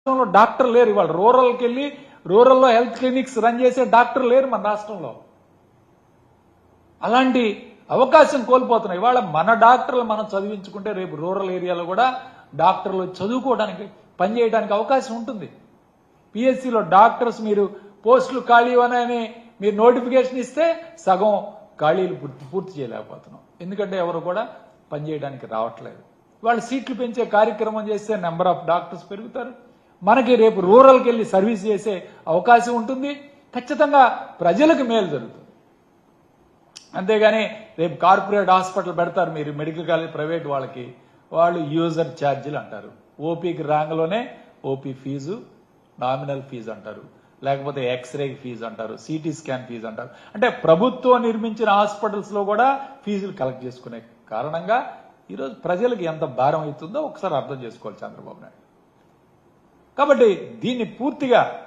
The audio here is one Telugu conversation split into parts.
రాష్ట్రంలో డాక్టర్ లేరు. ఇవాళ రూరల్కి వెళ్ళి రూరల్లో హెల్త్ క్లినిక్స్ రన్ చేసే డాక్టర్ లేరు మన రాష్ట్రంలో. అలాంటి అవకాశం కోల్పోతున్నాయి. ఇవాళ మన డాక్టర్లు మనం చదివించుకుంటే రేపు రూరల్ ఏరియాలో కూడా డాక్టర్లు చదువుకోవడానికి పనిచేయడానికి అవకాశం ఉంటుంది. పిఎస్సిలో డాక్టర్స్ మీరు పోస్టులు ఖాళీ అని మీరు నోటిఫికేషన్ ఇస్తే సగం ఖాళీలు పూర్తి పూర్తి చేయలేకపోతున్నాం. ఎందుకంటే ఎవరు కూడా పనిచేయడానికి రావట్లేదు. వాళ్ళు సీట్లు పెంచే కార్యక్రమం చేస్తే నెంబర్ ఆఫ్ డాక్టర్స్ పెరుగుతారు. మనకి రేపు రూరల్కి వెళ్ళి సర్వీస్ చేసే అవకాశం ఉంటుంది. ఖచ్చితంగా ప్రజలకు మేలు జరుగుతుంది. అంతేగాని రేపు కార్పొరేట్ హాస్పిటల్ పెడతారు మీరు మెడికల్ కాలేజ్ ప్రైవేట్ వాళ్ళకి. వాళ్ళు యూజర్ ఛార్జీలు అంటారు. ఓపీకి రాంగ్లోనే ఓపీ ఫీజు నామినల్ ఫీజు అంటారు. లేకపోతే ఎక్స్రే ఫీజు అంటారు సిటీ స్కాన్ ఫీజు అంటారు. అంటే ప్రభుత్వం నిర్మించిన హాస్పిటల్స్లో కూడా ఫీజులు కలెక్ట్ చేసుకునే కారణంగా ఈరోజు ప్రజలకు ఎంత భారం అవుతుందో ఒకసారి అర్థం చేసుకోవాలి చంద్రబాబు నాయుడు కాబట్టి దీన్ని పూర్తిగా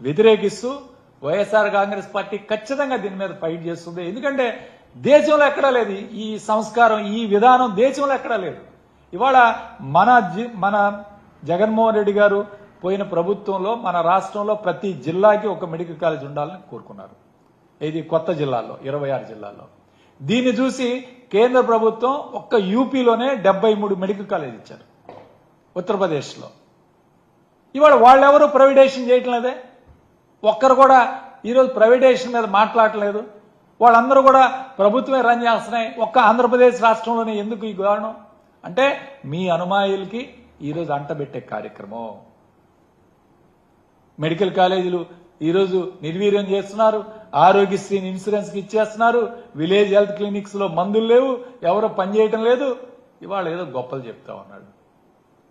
వ్యతిరేకిస్తూ వైఎస్ఆర్ కాంగ్రెస్ పార్టీ ఖచ్చితంగా దీని మీద ఫైట్ చేస్తుంది. ఎందుకంటే దేశంలో ఎక్కడా లేదు ఈ సంస్కారం ఈ విధానం దేశంలో ఎక్కడా లేదు. ఇవాళ మన జి- మన జగన్మోహన్ రెడ్డి గారు పోయిన ప్రభుత్వంలో మన రాష్ట్రంలో ప్రతి జిల్లాకి ఒక మెడికల్ కాలేజ్ ఉండాలని కోరుకున్నారు. ఇది కొత్త జిల్లాల్లో ఇరవై ఆరు జిల్లాల్లో. దీన్ని చూసి కేంద్ర ప్రభుత్వం ఒక్క యూపీలోనే డెబ్బై మూడు మెడికల్ కాలేజ్ ఇచ్చారు. ఉత్తరప్రదేశ్లో. ఇవాళ వాళ్ళెవరూ ప్రైవేటేషన్ చేయటం లేదే ఒక్కరు కూడా ఈరోజు ప్రైవేటేషన్ మీద మాట్లాడలేదు వాళ్ళందరూ కూడా ప్రభుత్వమే రన్ చేస్తున్నాయి. ఒక్క ఆంధ్రప్రదేశ్ రాష్ట్రంలోనే ఎందుకు ఈ కారణం? అంటే మీ అనుమాయులకి ఈరోజు అంటబెట్టే కార్యక్రమం. మెడికల్ కాలేజీలు ఈరోజు నిర్వీర్యం చేస్తున్నారు. ఆరోగ్యశ్రీని ఇన్సూరెన్స్కి ఇచ్చేస్తున్నారు. విలేజ్ హెల్త్ క్లినిక్స్లో మందులు లేవు. ఎవరు పనిచేయటం లేదు. ఇవాళ ఏదో గొప్పలు చెప్తా ఉన్నాడు.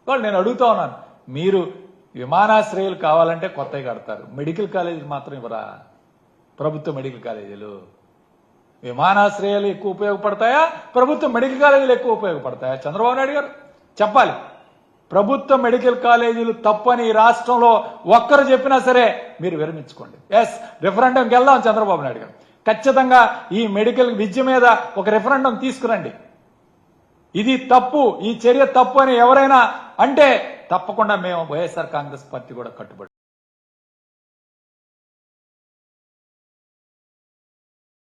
వాళ్ళు నేను అడుగుతా ఉన్నాను. మీరు విమానాశ్రయాలు కావాలంటే కొత్తవి కడతారు. మెడికల్ కాలేజీలు మాత్రం ఇవ్వరా? ప్రభుత్వ మెడికల్ కాలేజీలు. విమానాశ్రయాలు ఎక్కువ ఉపయోగపడతాయా? ప్రభుత్వ మెడికల్ కాలేజీలు ఎక్కువ ఉపయోగపడతాయా? చంద్రబాబు నాయుడు గారు చెప్పాలి. ప్రభుత్వ మెడికల్ కాలేజీలు తప్పని ఈ రాష్ట్రంలో ఒక్కరు చెప్పినా సరే మీరు విరమించుకోండి. ఎస్ రిఫరెండంకి వెళ్దాం చంద్రబాబు నాయుడు గారు. ఖచ్చితంగా ఈ మెడికల్ విద్య మీద ఒక రిఫరెండం తీసుకురండి. ఇది తప్పు ఈ చర్య తప్పు అని ఎవరైనా అంటే తప్పకుండా మేము వైఎస్ఆర్ కాంగ్రెస్ పార్టీ కూడా కట్టుబడి